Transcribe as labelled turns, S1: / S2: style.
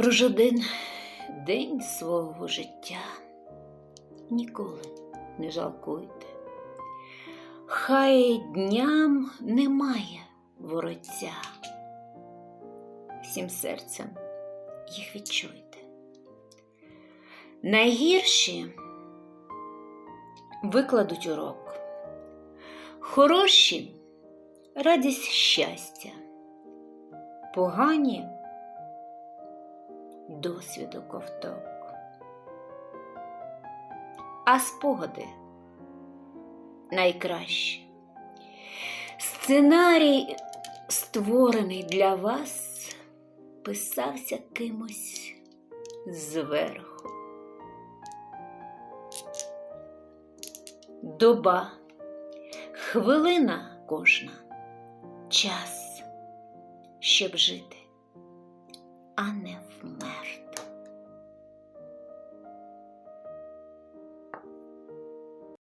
S1: Про жоден день свого життя ніколи не жалкуйте. Хай дням немає воротця. Всім серцем їх відчуйте. Найгірші викладуть урок, хороші радість щастя, погані досвіду ковток. А спогади найкращі. Сценарій, створений для вас, писався кимось зверху. Доба, хвилина кожна, час, щоб жити, а не вмер.